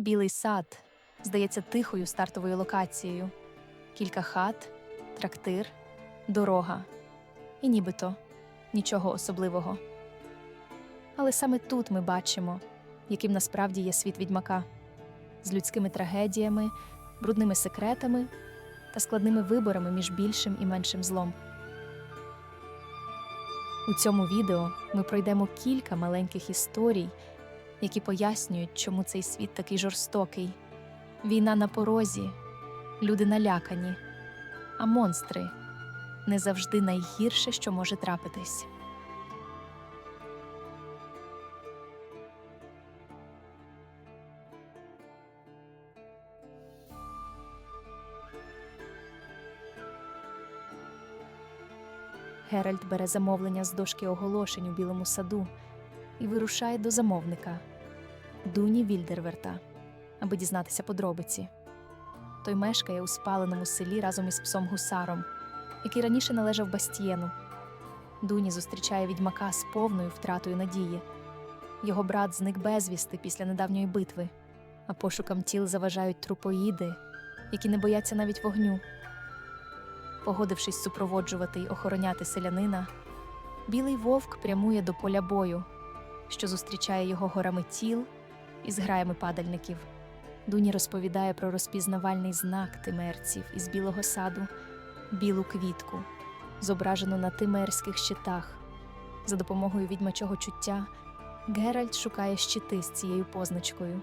Білий сад здається тихою стартовою локацією. Кілька хат, трактир, дорога. І нібито нічого особливого. Але саме тут ми бачимо, яким насправді є світ відьмака з людськими трагедіями, брудними секретами та складними виборами між більшим і меншим злом. У цьому відео ми пройдемо кілька маленьких історій, які пояснюють, чому цей світ такий жорстокий. Війна на порозі, люди налякані, а монстри не завжди найгірше, що може трапитись. Геральт бере замовлення з дошки оголошень у білому саду і вирушає до замовника Дуні Вільдерверта, аби дізнатися подробиці. Той мешкає у спаленому селі разом із псом гусаром, який раніше належав Бастієну. Дуні зустрічає відьмака з повною втратою надії. Його брат зник безвісти після недавньої битви, а пошукам тіл заважають трупоїди, які не бояться навіть вогню. Погодившись супроводжувати й охороняти селянина, білий вовк прямує до поля бою, що зустрічає його горами тіл і зграями падальників. Дуні розповідає про розпізнавальний знак тимерців із білого саду, білу квітку, зображену на тимерських щитах. За допомогою відьмачого чуття Геральт шукає щити з цією позначкою,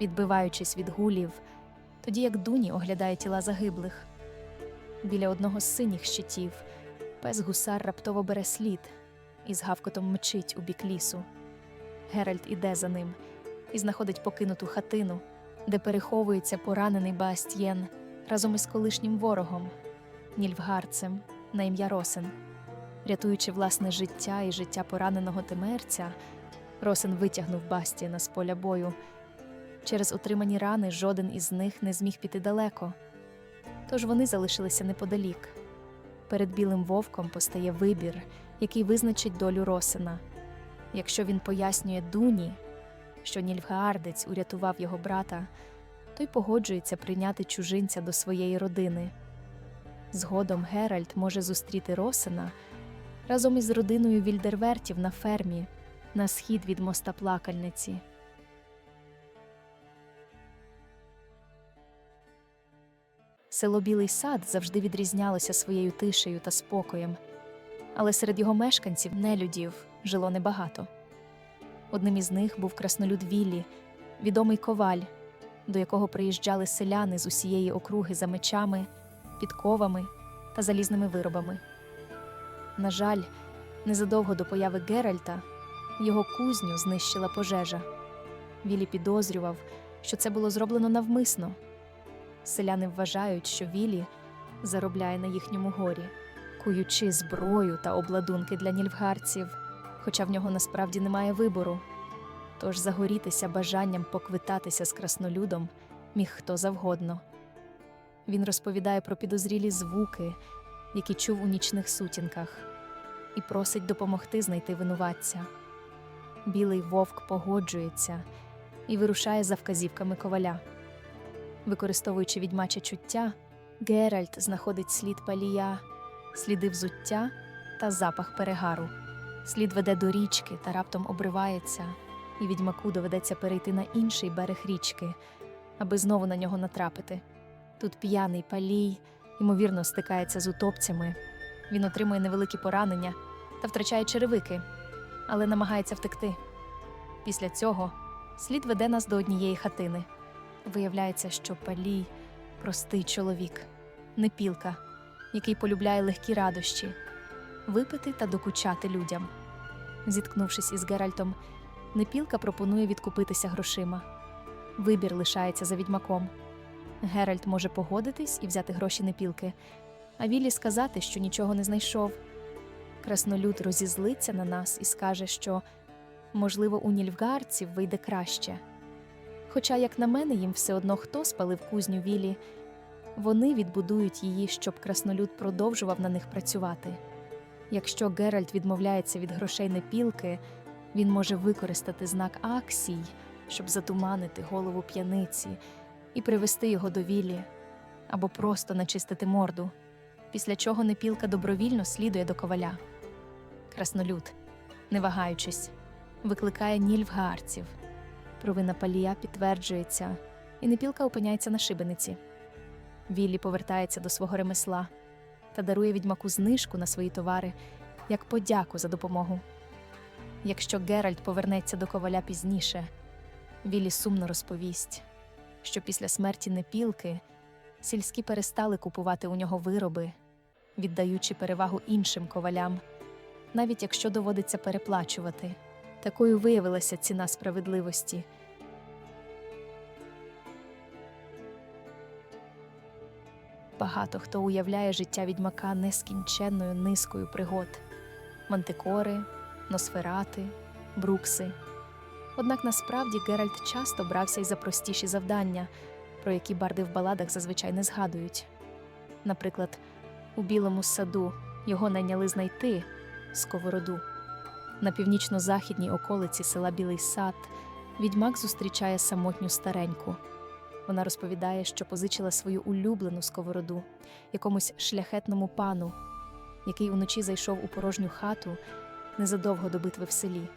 відбиваючись від гулів, тоді як Дуні оглядає тіла загиблих. Біля одного з синіх щитів пес гусар раптово бере слід і з гавкотом мчить у бік лісу. Геральт іде за ним і знаходить покинуту хатину, де переховується поранений Баастьєн разом із колишнім ворогом Нільфгарцем на ім'я Росен. Рятуючи власне життя і життя пораненого тимерця, Росен витягнув Бастієна з поля бою. Через отримані рани жоден із них не зміг піти далеко тож вони залишилися неподалік. Перед білим вовком постає вибір, який визначить долю Росена. Якщо він пояснює Дуні, що Нільфгаардець урятував його брата, той погоджується прийняти чужинця до своєї родини. Згодом Геральт може зустріти Росена разом із родиною Вільдервертів на фермі на схід від моста плакальниці. Село Білий Сад завжди відрізнялося своєю тишею та спокоєм, але серед його мешканців, нелюдів, жило небагато. Одним із них був краснолюд Віллі, відомий коваль, до якого приїжджали селяни з усієї округи за мечами, підковами та залізними виробами. На жаль, незадовго до появи Геральта його кузню знищила пожежа. Віллі підозрював, що це було зроблено навмисно. Селяни вважають, що Вілі заробляє на їхньому горі, куючи зброю та обладунки для нільфгарців, хоча в нього насправді немає вибору. Тож загорітися бажанням поквитатися з краснолюдом міг хто завгодно. Він розповідає про підозрілі звуки, які чув у нічних сутінках, і просить допомогти знайти винуватця. Білий вовк погоджується і вирушає за вказівками коваля. Використовуючи відьмаче чуття, Геральт знаходить слід палія, сліди взуття та запах перегару. Слід веде до річки та раптом обривається, і відьмаку доведеться перейти на інший берег річки, аби знову на нього натрапити. Тут п'яний палій, ймовірно, стикається з утопцями. Він отримує невеликі поранення та втрачає черевики, але намагається втекти. Після цього слід веде нас до однієї хатини. Виявляється, що палій простий чоловік, не пілка, який полюбляє легкі радощі, випити та докучати людям. Зіткнувшись із Геральтом, Непілка пропонує відкупитися грошима. Вибір лишається за відьмаком. Геральт може погодитись і взяти гроші Непілки, а Віллі сказати, що нічого не знайшов. Краснолюд розізлиться на нас і скаже, що, можливо, у нільфгарців вийде краще. Хоча, як на мене, їм все одно хто спалив кузню Вілі, вони відбудують її, щоб краснолюд продовжував на них працювати. Якщо Геральт відмовляється від грошей непілки, він може використати знак аксій щоб затуманити голову п'яниці і привести його до віллі або просто начистити морду, після чого непілка добровільно слідує до коваля. Краснолюд, не вагаючись, викликає нільфгаарців. Провина палія підтверджується, і непілка опиняється на шибениці. Віллі повертається до свого ремесла та дарує відьмаку знижку на свої товари як подяку за допомогу. Якщо Геральт повернеться до коваля пізніше, Віллі сумно розповість, що після смерті непілки сільські перестали купувати у нього вироби, віддаючи перевагу іншим ковалям, навіть якщо доводиться переплачувати. Такою виявилася ціна справедливості. Багато хто уявляє життя відьмака нескінченною низкою пригод мантикори, носферати, брукси. Однак насправді Геральт часто брався й за простіші завдання, про які барди в баладах зазвичай не згадують. Наприклад, у білому саду його найняли знайти сковороду. На північно-західній околиці села Білий Сад відьмак зустрічає самотню стареньку. Вона розповідає, що позичила свою улюблену сковороду якомусь шляхетному пану, який уночі зайшов у порожню хату незадовго до битви в селі.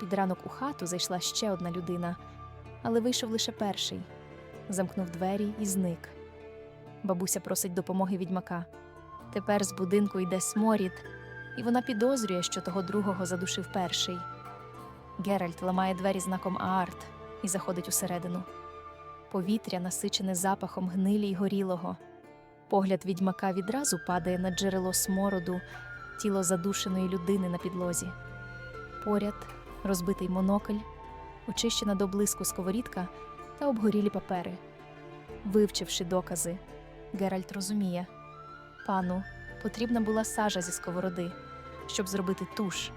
Під ранок у хату зайшла ще одна людина, але вийшов лише перший, замкнув двері і зник. Бабуся просить допомоги відьмака. Тепер з будинку йде сморід, і вона підозрює, що того другого задушив перший. Геральт ламає двері знаком Аарт і заходить усередину. Повітря насичене запахом гнилі й горілого. Погляд відьмака відразу падає на джерело смороду, тіло задушеної людини на підлозі. Поряд розбитий монокль, очищена до блиску сковорідка та обгорілі папери. Вивчивши докази, Геральт розуміє пану потрібна була сажа зі сковороди, щоб зробити туш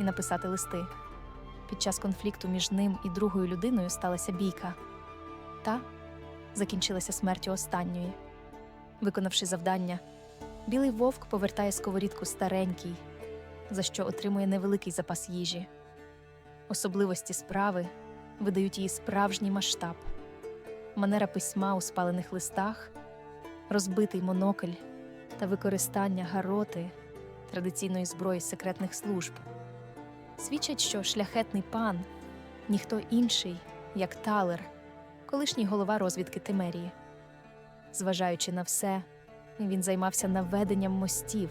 і написати листи. Під час конфлікту між ним і другою людиною сталася бійка. Та закінчилася смертю останньої. Виконавши завдання, білий вовк повертає сковорідку старенький, за що отримує невеликий запас їжі. Особливості справи видають її справжній масштаб, манера письма у спалених листах, розбитий монокль та використання гароти традиційної зброї секретних служб. Свідчать, що шляхетний пан ніхто інший, як Талер, колишній голова розвідки Тимерії. Зважаючи на все, він займався наведенням мостів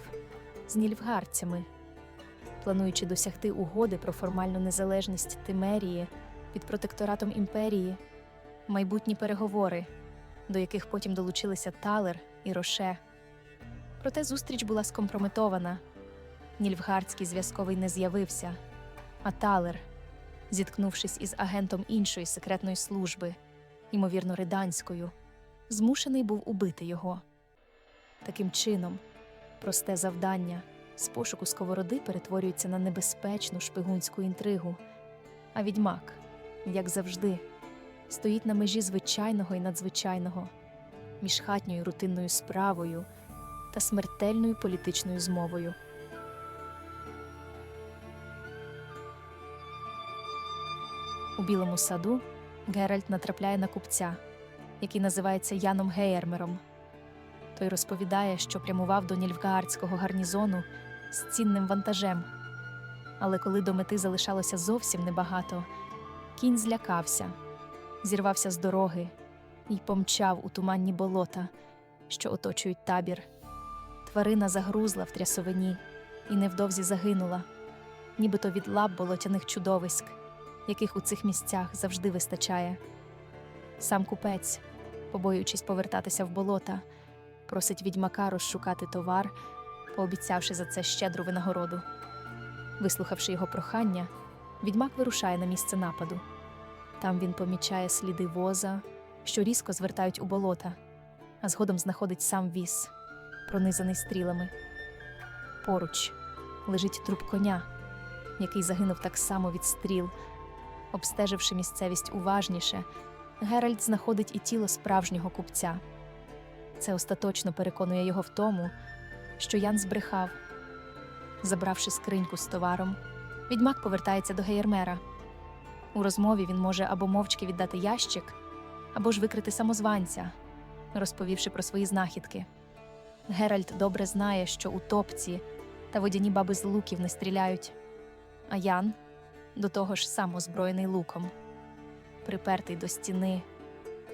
з нільфгарцями, плануючи досягти угоди про формальну незалежність Тимерії під протекторатом імперії, майбутні переговори, до яких потім долучилися Талер і Роше. Проте зустріч була скомпрометована. Нільфгардський зв'язковий не з'явився, а Талер, зіткнувшись із агентом іншої секретної служби, ймовірно, риданською, змушений був убити його. Таким чином, просте завдання з пошуку сковороди перетворюється на небезпечну шпигунську інтригу, а відьмак, як завжди, стоїть на межі звичайного і надзвичайного, між хатньою рутинною справою та смертельною політичною змовою. У білому саду Геральт натрапляє на купця, який називається Яном Гейермером. Той розповідає, що прямував до Нільфгаардського гарнізону з цінним вантажем. Але коли до мети залишалося зовсім небагато, кінь злякався, зірвався з дороги і помчав у туманні болота, що оточують табір. Тварина загрузла в трясовині і невдовзі загинула, нібито від лап болотяних чудовиськ, яких у цих місцях завжди вистачає. Сам купець, побоюючись повертатися в болота, просить відьмака розшукати товар, пообіцявши за це щедру винагороду. Вислухавши його прохання, відьмак вирушає на місце нападу. Там він помічає сліди воза, що різко звертають у болота, а згодом знаходить сам віз, пронизаний стрілами. Поруч лежить труп коня, який загинув так само від стріл. Обстеживши місцевість уважніше, Геральт знаходить і тіло справжнього купця. Це остаточно переконує його в тому, що Ян збрехав. Забравши скриньку з товаром, відьмак повертається до Гейермера. У розмові він може або мовчки віддати ящик, або ж викрити самозванця, розповівши про свої знахідки. Геральт добре знає, що у топці та водяні баби з луків не стріляють, а Ян до того ж сам озброєний луком. Припертий до стіни,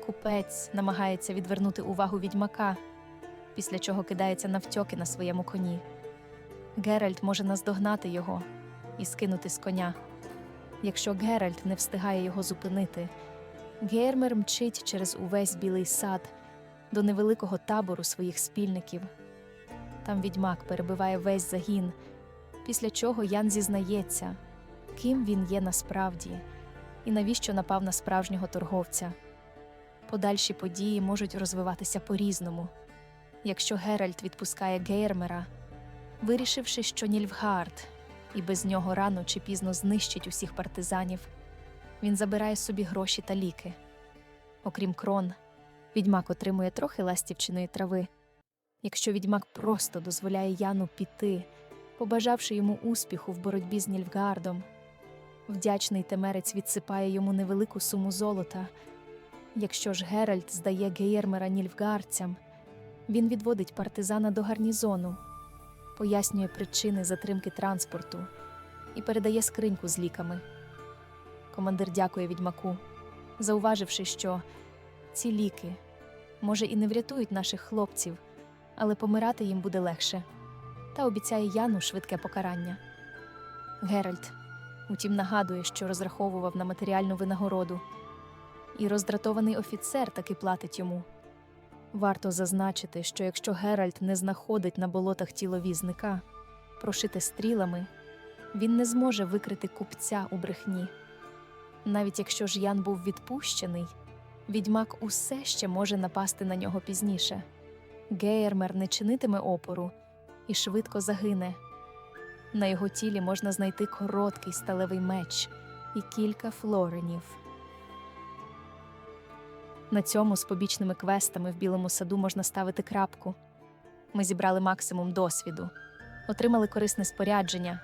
купець намагається відвернути увагу відьмака, після чого кидається навтьоки на своєму коні. Геральт може наздогнати його і скинути з коня. Якщо Геральт не встигає його зупинити, Гейрмер мчить через увесь білий сад до невеликого табору своїх спільників. Там відьмак перебиває весь загін, після чого Ян зізнається, ким він є насправді і навіщо напав на справжнього торговця. Подальші події можуть розвиватися по-різному. Якщо Геральт відпускає Гейрмера, вирішивши, що Нільфгард і без нього рано чи пізно знищить усіх партизанів, він забирає собі гроші та ліки. Окрім крон, відьмак отримує трохи ластівчиної трави. Якщо відьмак просто дозволяє Яну піти, побажавши йому успіху в боротьбі з Нільфгардом, вдячний темерець відсипає йому невелику суму золота. Якщо ж Геральт здає Геєрмера нільфгаарцям, він відводить партизана до гарнізону, пояснює причини затримки транспорту і передає скриньку з ліками. Командир дякує відьмаку, зауваживши, що ці ліки, може, і не врятують наших хлопців, але помирати їм буде легше, та обіцяє Яну швидке покарання. Геральт, утім, нагадує, що розраховував на матеріальну винагороду, і роздратований офіцер таки платить йому. Варто зазначити, що якщо Геральт не знаходить на болотах тіло візника, прошите стрілами, він не зможе викрити купця у брехні. Навіть якщо ж Ян був відпущений, відьмак усе ще може напасти на нього пізніше. Гейермер не чинитиме опору і швидко загине. На його тілі можна знайти короткий сталевий меч і кілька флоренів. На цьому з побічними квестами в білому саду можна ставити крапку. Ми зібрали максимум досвіду, отримали корисне спорядження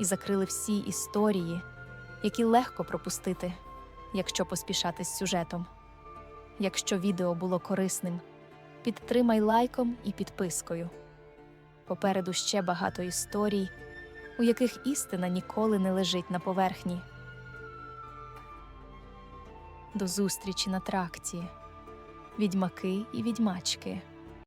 і закрили всі історії, які легко пропустити, якщо поспішати з сюжетом. Якщо відео було корисним, підтримай лайком і підпискою. Попереду ще багато історій, у яких істина ніколи не лежить на поверхні. До зустрічі на тракті. Відьмаки і відьмачки.